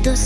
Santo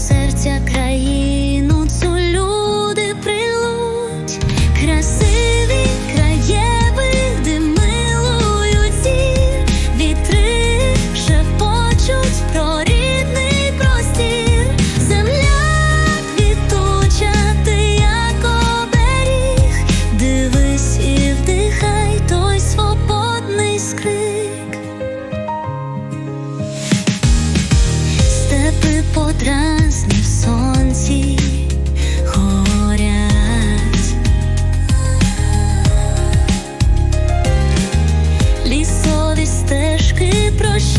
projeto.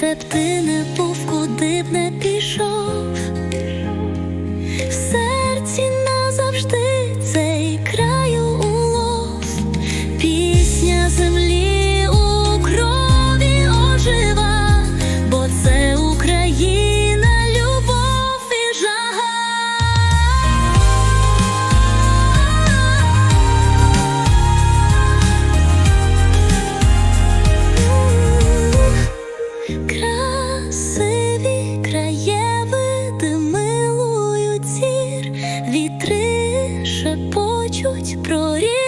де б ти не був, куди б не пішов. Чуть про рік.